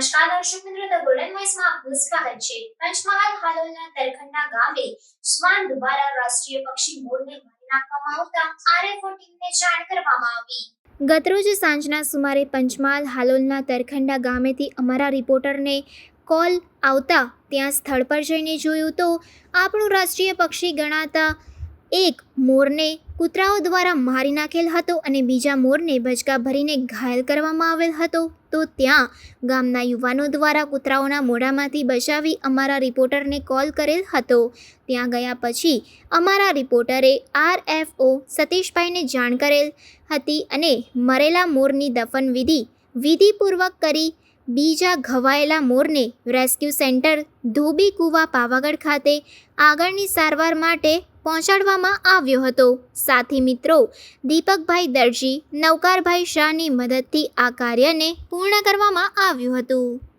નમસ્કાર, દર્શક the golden વોઇસમાં આપનું સ્વાગત છે. પંચમહાલ હાલોલના તરખંડા ગામે શ્વાન દ્વારા રાષ્ટ્રીય પક્ષી મોરને મારી નાખવામાં આવતા આરએફઓ ટીમને જાણ કરવામાં આવી. ગતરોજ સાંજના સુમારે પંચમહાલ હાલોલના તરખંડા ગામેથી અમારા રિપોર્ટરને કોલ આવતા ત્યાં સ્થળ પર જઈને જોયું તો આપણું રાષ્ટ્રીય પક્ષી ગણાતા એક મોરને કૂતરાઓ દ્વારા મારી નાખેલ હતો અને બીજા મોરને બચકા ભરીને ઘાયલ કરવામાં આવેલ હતો. તો ત્યાં ગામના યુવાનો દ્વારા કૂતરાઓના મોઢામાંથી બચાવી અમારા રિપોર્ટરને કોલ કરેલ હતો. ત્યાં ગયા પછી અમારા રિપોર્ટરે આરએફઓ સતીશભાઈને જાણ કરેલ હતી અને મરેલા મોરની દફન વિધિ વિધિપૂર્વક કરી બીજા ઘવાયેલા મોરને રેસ્ક્યુ સેન્ટર ધોબી કુવા પાવાગઢ ખાતે આગળની સારવાર માટે પહોંચાડવામાં આવ્યો હતો. સાથી મિત્રો, દીપકભાઈ દરજી નવકારભાઈ શાહની મદદથી આ કાર્યને પૂર્ણ કરવામાં આવ્યું હતું.